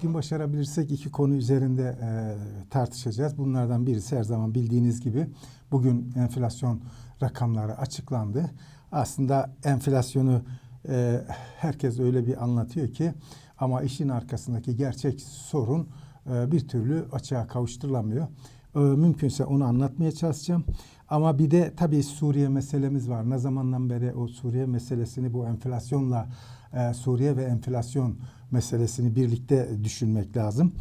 bugün başarabilirsek iki konu üzerinde e, tartışacağız. Bunlardan birisi her zaman bildiğiniz gibi bugün enflasyon rakamları açıklandı. Aslında enflasyonu e, herkes öyle bir anlatıyor ki ama işin arkasındaki gerçek sorun e, bir türlü açığa kavuşturulamıyor. E, mümkünse onu anlatmaya çalışacağım. Ama bir de tabii Suriye meselemiz var. Ne zamandan beri o Suriye meselesini bu enflasyonla e, Suriye ve enflasyon meselesini birlikte düşünmek lazım.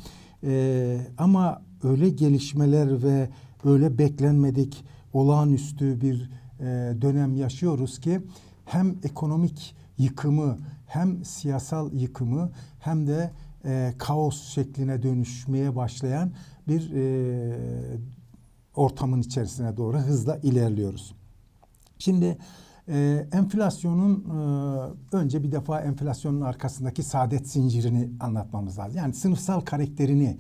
E, ama öyle gelişmeler ve öyle beklenmedik olağanüstü bir e, dönem yaşıyoruz ki hem ekonomik yıkımı hem siyasal yıkımı hem de e, kaos şekline dönüşmeye başlayan bir e, ortamın içerisine doğru hızla ilerliyoruz. Şimdi e, enflasyonun e, önce bir defa enflasyonun arkasındaki saadet zincirini anlatmamız lazım. Yani sınıfsal karakterini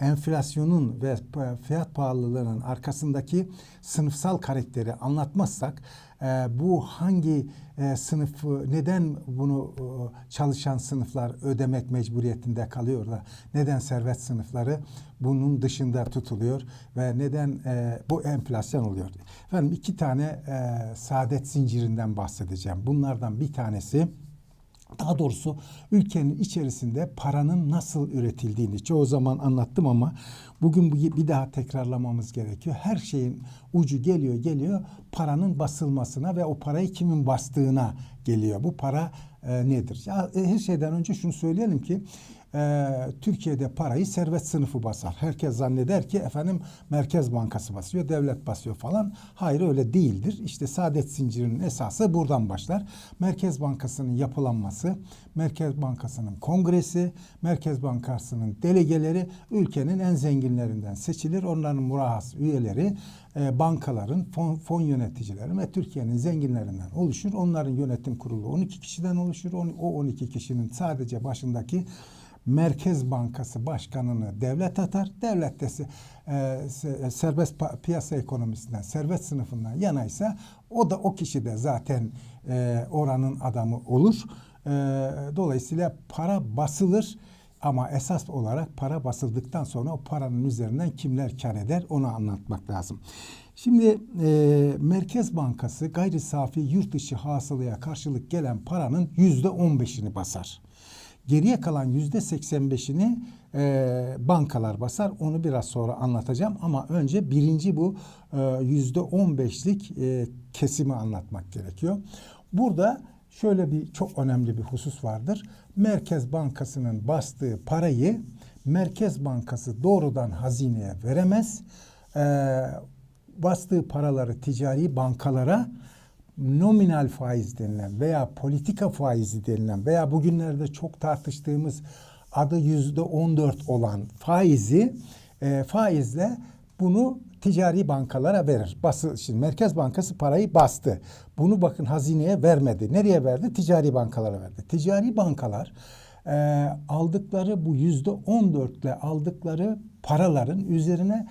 enflasyonun ve fiyat pahalılığının arkasındaki sınıfsal karakteri anlatmazsak e, bu hangi e, sınıfı neden bunu e, çalışan sınıflar ödemek mecburiyetinde kalıyor da neden servet sınıfları bunun dışında tutuluyor ve neden e, bu enflasyon oluyor? Efendim iki tane e, saadet zincirinden bahsedeceğim. Bunlardan bir tanesi daha doğrusu ülkenin içerisinde paranın nasıl üretildiğini çoğu zaman anlattım ama bugün bir daha tekrarlamamız gerekiyor. Her şeyin ucu geliyor geliyor paranın basılmasına ve o parayı kimin bastığına geliyor. Bu para e, nedir? Ya, e, her şeyden önce şunu söyleyelim ki e, Türkiye'de parayı servet sınıfı basar. Herkes zanneder ki efendim Merkez Bankası basıyor, devlet basıyor falan. Hayır öyle değildir. İşte saadet zincirinin esası buradan başlar. Merkez Bankası'nın yapılanması, Merkez Bankası'nın kongresi, Merkez Bankası'nın delegeleri ülkenin en zenginlerinden seçilir. Onların murahhas üyeleri e, bankaların, fon, fon yöneticileri ve Türkiye'nin zenginlerinden oluşur. Onların yönetim kurulu 12 kişiden oluşur. O 12 kişinin sadece başındaki Merkez Bankası Başkanı'nı devlet atar. Devlet de e, serbest piyasa ekonomisinden, servet sınıfından yanaysa o da o kişi de zaten e, oranın adamı olur. E, dolayısıyla para basılır. Ama esas olarak para basıldıktan sonra o paranın üzerinden kimler kar eder onu anlatmak lazım. Şimdi e, Merkez Bankası gayri safi yurt dışı hasılaya karşılık gelen paranın yüzde on beşini basar. Geriye kalan yüzde 85'ini e, bankalar basar. Onu biraz sonra anlatacağım. Ama önce birinci bu e, yüzde 15'lik e, kesimi anlatmak gerekiyor. Burada şöyle bir çok önemli bir husus vardır. Merkez Bankası'nın bastığı parayı Merkez Bankası doğrudan hazineye veremez. E, bastığı paraları ticari bankalara nominal faiz denilen veya politika faizi denilen veya bugünlerde çok tartıştığımız adı yüzde on dört olan faizi e, faizle bunu ticari bankalara verir. Bası, şimdi Merkez Bankası parayı bastı. Bunu bakın hazineye vermedi. Nereye verdi? Ticari bankalara verdi. Ticari bankalar e, aldıkları bu yüzde on dörtle aldıkları paraların üzerine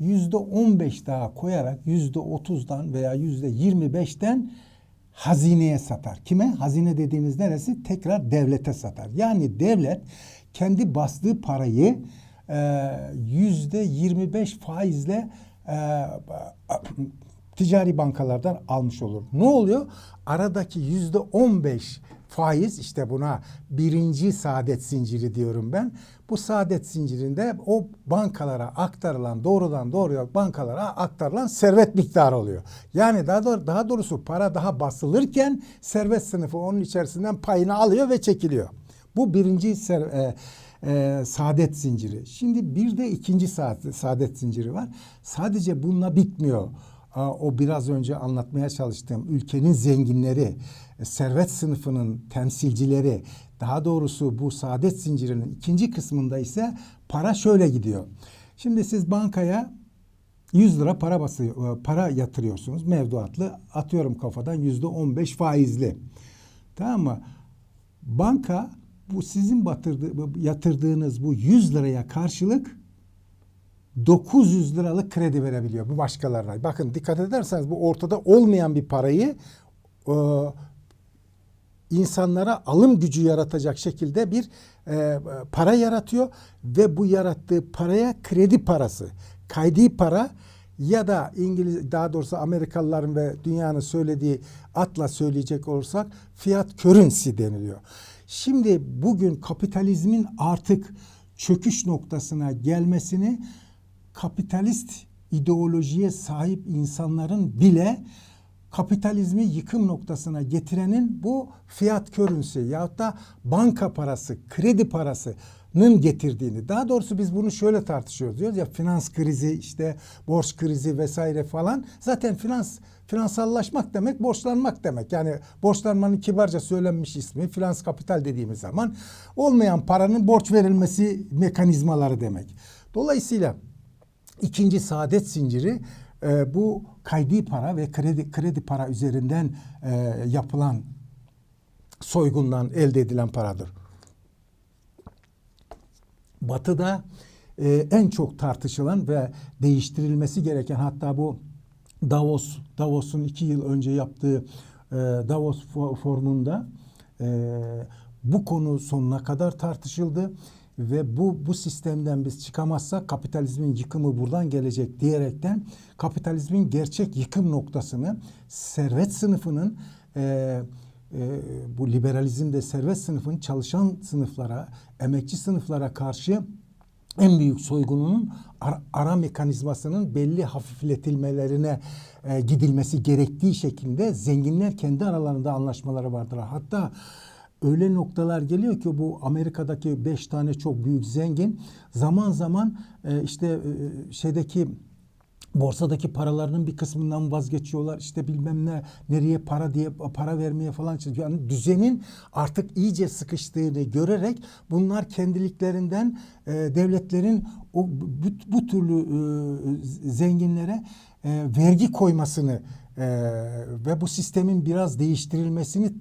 yüzde on beş daha koyarak yüzde otuzdan veya yüzde yirmi beşten hazineye satar. Kime? Hazine dediğiniz neresi? Tekrar devlete satar. Yani devlet kendi bastığı parayı e, yüzde yirmi beş faizle e, ticari bankalardan almış olur. Ne oluyor? Aradaki yüzde on beş faiz işte buna birinci saadet zinciri diyorum ben. Bu saadet zincirinde o bankalara aktarılan doğrudan doğruya bankalara aktarılan servet miktarı oluyor. Yani daha doğrusu, daha doğrusu para daha basılırken servet sınıfı onun içerisinden payını alıyor ve çekiliyor. Bu birinci ser, e, e, saadet zinciri. Şimdi bir de ikinci saadet, saadet zinciri var. Sadece bununla bitmiyor o biraz önce anlatmaya çalıştığım ülkenin zenginleri, e, servet sınıfının temsilcileri, daha doğrusu bu saadet zincirinin ikinci kısmında ise para şöyle gidiyor. Şimdi siz bankaya 100 lira para basıyor, e, para yatırıyorsunuz mevduatlı. Atıyorum kafadan yüzde 15 faizli. Tamam mı? Banka bu sizin batırdığı, yatırdığınız bu 100 liraya karşılık 900 liralık kredi verebiliyor bu başkalarına. Bakın dikkat ederseniz bu ortada olmayan bir parayı e, insanlara alım gücü yaratacak şekilde bir e, para yaratıyor ve bu yarattığı paraya kredi parası, kaydi para ya da İngiliz daha doğrusu Amerikalıların ve dünyanın söylediği atla söyleyecek olursak fiyat currency deniliyor. Şimdi bugün kapitalizmin artık çöküş noktasına gelmesini kapitalist ideolojiye sahip insanların bile kapitalizmi yıkım noktasına getirenin bu fiyat körünsü yahut da banka parası, kredi parasının getirdiğini. Daha doğrusu biz bunu şöyle tartışıyoruz diyoruz ya finans krizi, işte borç krizi vesaire falan. Zaten finans finansallaşmak demek borçlanmak demek. Yani borçlanmanın kibarca söylenmiş ismi finans kapital dediğimiz zaman olmayan paranın borç verilmesi mekanizmaları demek. Dolayısıyla İkinci saadet zinciri e, bu kaydi para ve kredi kredi para üzerinden e, yapılan soygundan elde edilen paradır. Batı'da e, en çok tartışılan ve değiştirilmesi gereken hatta bu Davos Davos'un iki yıl önce yaptığı e, Davos fo- formunda e, bu konu sonuna kadar tartışıldı ve bu bu sistemden biz çıkamazsak kapitalizmin yıkımı buradan gelecek diyerekten kapitalizmin gerçek yıkım noktasını servet sınıfının e, e, bu liberalizmde servet sınıfının çalışan sınıflara, emekçi sınıflara karşı en büyük soygununun ara, ara mekanizmasının belli hafifletilmelerine e, gidilmesi gerektiği şeklinde zenginler kendi aralarında anlaşmaları vardır. Hatta öyle noktalar geliyor ki bu Amerika'daki beş tane çok büyük zengin zaman zaman e, işte e, şeydeki borsadaki paralarının bir kısmından vazgeçiyorlar. İşte bilmem ne nereye para diye para vermeye falan çalışıyor. Yani düzenin artık iyice sıkıştığını görerek bunlar kendiliklerinden e, devletlerin o bu, bu türlü e, zenginlere e, vergi koymasını e, ve bu sistemin biraz değiştirilmesini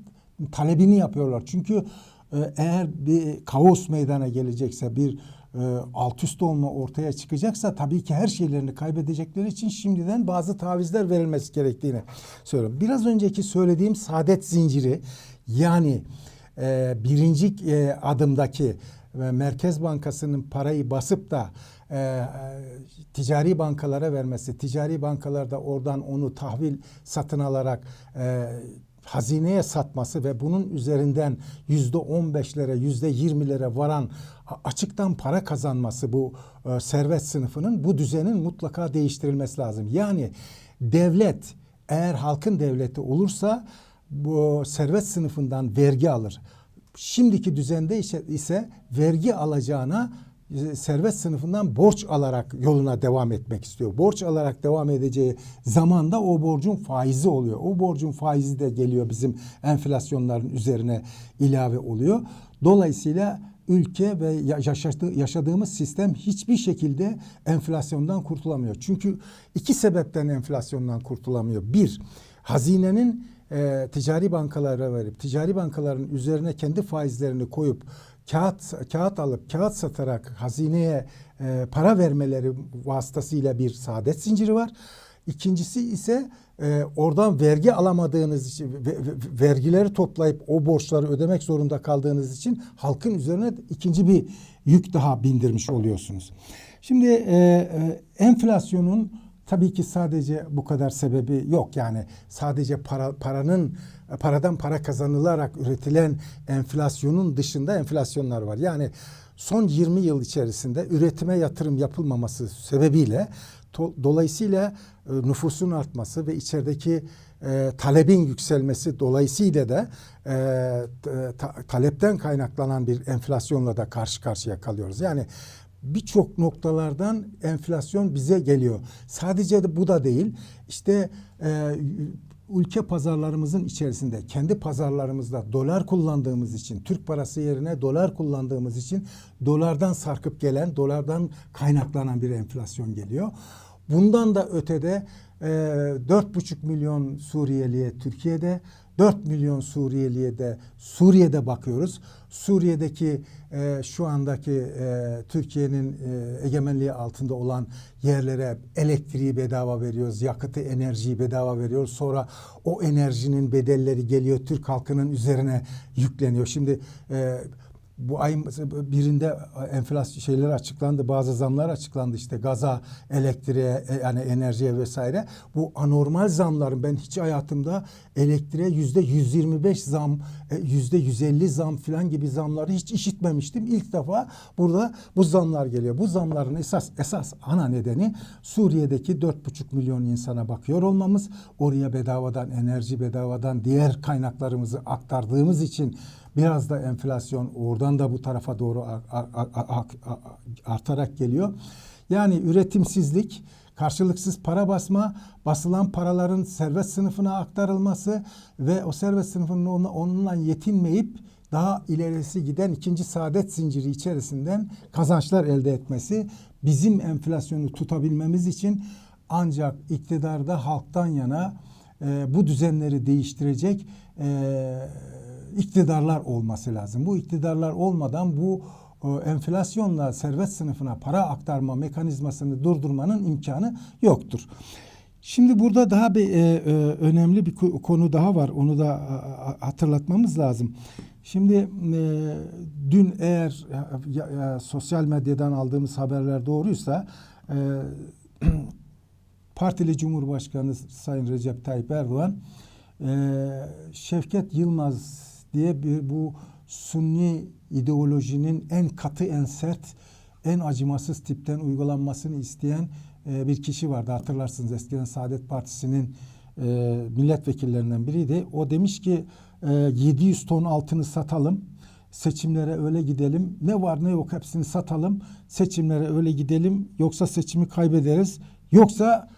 talebini yapıyorlar. Çünkü e, eğer bir kaos meydana gelecekse bir e, alt üst olma ortaya çıkacaksa tabii ki her şeylerini kaybedecekleri için şimdiden bazı tavizler verilmesi gerektiğini söylüyorum. Biraz önceki söylediğim saadet zinciri yani e, birinci e, adımdaki ve Merkez Bankası'nın parayı basıp da e, ticari bankalara vermesi, ticari bankalar da oradan onu tahvil satın alarak e, hazineye satması ve bunun üzerinden yüzde on beşlere, yüzde yirmilere varan açıktan para kazanması bu e, servet sınıfının bu düzenin mutlaka değiştirilmesi lazım. Yani devlet eğer halkın devleti olursa bu servet sınıfından vergi alır. Şimdiki düzende ise, ise vergi alacağına servet sınıfından borç alarak yoluna devam etmek istiyor. Borç alarak devam edeceği zamanda o borcun faizi oluyor. O borcun faizi de geliyor bizim enflasyonların üzerine ilave oluyor. Dolayısıyla ülke ve yaşadığı, yaşadığımız sistem hiçbir şekilde enflasyondan kurtulamıyor. Çünkü iki sebepten enflasyondan kurtulamıyor. Bir, hazinenin e, ticari bankalara verip ticari bankaların üzerine kendi faizlerini koyup kağıt kağıt alıp kağıt satarak hazineye e, para vermeleri vasıtasıyla bir saadet zinciri var. İkincisi ise e, oradan vergi alamadığınız için ve, ve, vergileri toplayıp o borçları ödemek zorunda kaldığınız için halkın üzerine ikinci bir yük daha bindirmiş oluyorsunuz. Şimdi e, e, enflasyonun tabii ki sadece bu kadar sebebi yok. Yani sadece para, paranın paradan para kazanılarak üretilen enflasyonun dışında enflasyonlar var. Yani son 20 yıl içerisinde üretime yatırım yapılmaması sebebiyle dolayısıyla e, nüfusun artması ve içerideki e, talebin yükselmesi dolayısıyla da e, ta, talepten kaynaklanan bir enflasyonla da karşı karşıya kalıyoruz. Yani birçok noktalardan enflasyon bize geliyor. Sadece de bu da değil. İşte e, ülke pazarlarımızın içerisinde kendi pazarlarımızda dolar kullandığımız için Türk parası yerine dolar kullandığımız için dolardan sarkıp gelen dolardan kaynaklanan bir enflasyon geliyor. Bundan da ötede e, 4,5 milyon Suriyeliye Türkiye'de, 4 milyon Suriyeliye de Suriye'de bakıyoruz. Suriye'deki e, şu andaki e, Türkiye'nin e, egemenliği altında olan yerlere elektriği bedava veriyoruz, yakıtı, enerjiyi bedava veriyoruz. Sonra o enerjinin bedelleri geliyor Türk halkının üzerine yükleniyor. Şimdi e, bu ayın birinde enflasyon şeyler açıklandı. Bazı zamlar açıklandı işte gaza, elektriğe e, yani enerjiye vesaire. Bu anormal zamların ben hiç hayatımda elektriğe yüzde 125 zam, e, yüzde 150 zam falan gibi zamları hiç işitmemiştim. İlk defa burada bu zamlar geliyor. Bu zamların esas esas ana nedeni Suriye'deki 4,5 milyon insana bakıyor olmamız. Oraya bedavadan enerji bedavadan diğer kaynaklarımızı aktardığımız için Biraz da enflasyon oradan da bu tarafa doğru artarak geliyor. Yani üretimsizlik, karşılıksız para basma, basılan paraların servet sınıfına aktarılması ve o servet sınıfının onunla yetinmeyip daha ilerisi giden ikinci saadet zinciri içerisinden kazançlar elde etmesi bizim enflasyonu tutabilmemiz için ancak iktidarda halktan yana e, bu düzenleri değiştirecek e, iktidarlar olması lazım. Bu iktidarlar olmadan bu e, enflasyonla servet sınıfına para aktarma mekanizmasını durdurmanın imkanı yoktur. Şimdi burada daha bir e, e, önemli bir konu daha var. Onu da a, hatırlatmamız lazım. Şimdi e, dün eğer ya, ya, sosyal medyadan aldığımız haberler doğruysa e, Partili Cumhurbaşkanı Sayın Recep Tayyip Erdoğan e, Şevket Yılmaz diye bir bu Sunni ideolojinin en katı, en sert, en acımasız tipten uygulanmasını isteyen e, bir kişi vardı. Hatırlarsınız eskiden Saadet Partisi'nin e, milletvekillerinden biriydi. O demiş ki e, 700 ton altını satalım. Seçimlere öyle gidelim. Ne var ne yok hepsini satalım. Seçimlere öyle gidelim. Yoksa seçimi kaybederiz. Yoksa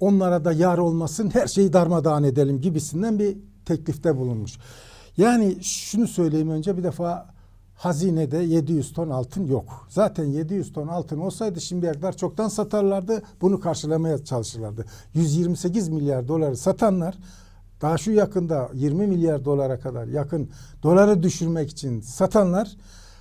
onlara da yar olmasın her şeyi darmadağın edelim gibisinden bir teklifte bulunmuş. Yani şunu söyleyeyim önce bir defa hazinede 700 ton altın yok. Zaten 700 ton altın olsaydı şimdiye kadar çoktan satarlardı. Bunu karşılamaya çalışırlardı. 128 milyar doları satanlar daha şu yakında 20 milyar dolara kadar yakın doları düşürmek için satanlar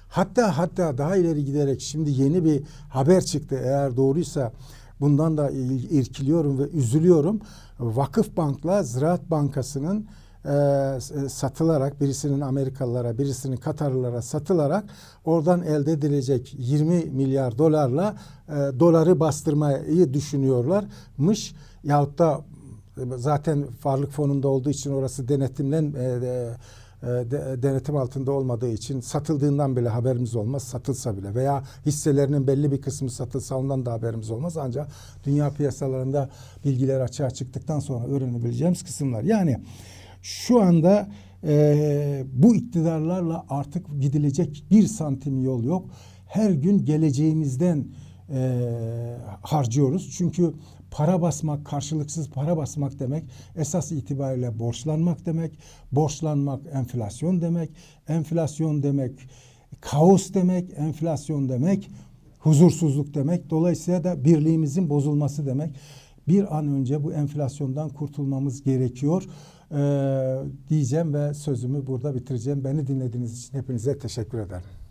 hatta hatta daha ileri giderek şimdi yeni bir haber çıktı eğer doğruysa bundan da irkiliyorum ve üzülüyorum. Vakıf Bank'la Ziraat Bankası'nın e, satılarak birisinin Amerikalılara birisinin Katarlılara satılarak oradan elde edilecek 20 milyar dolarla e, doları bastırmayı düşünüyorlarmış. Yahut da e, zaten varlık fonunda olduğu için orası denetimlen e, e, de, denetim altında olmadığı için satıldığından bile haberimiz olmaz satılsa bile veya hisselerinin belli bir kısmı satılsa ondan da haberimiz olmaz ancak dünya piyasalarında bilgiler açığa çıktıktan sonra öğrenebileceğimiz kısımlar. Yani şu anda e, bu iktidarlarla artık gidilecek bir santim yol yok. Her gün geleceğimizden e, harcıyoruz. Çünkü para basmak, karşılıksız para basmak demek esas itibariyle borçlanmak demek. Borçlanmak enflasyon demek. Enflasyon demek kaos demek. Enflasyon demek huzursuzluk demek. Dolayısıyla da birliğimizin bozulması demek. Bir an önce bu enflasyondan kurtulmamız gerekiyor diyeceğim ve sözümü burada bitireceğim. Beni dinlediğiniz için hepinize teşekkür ederim.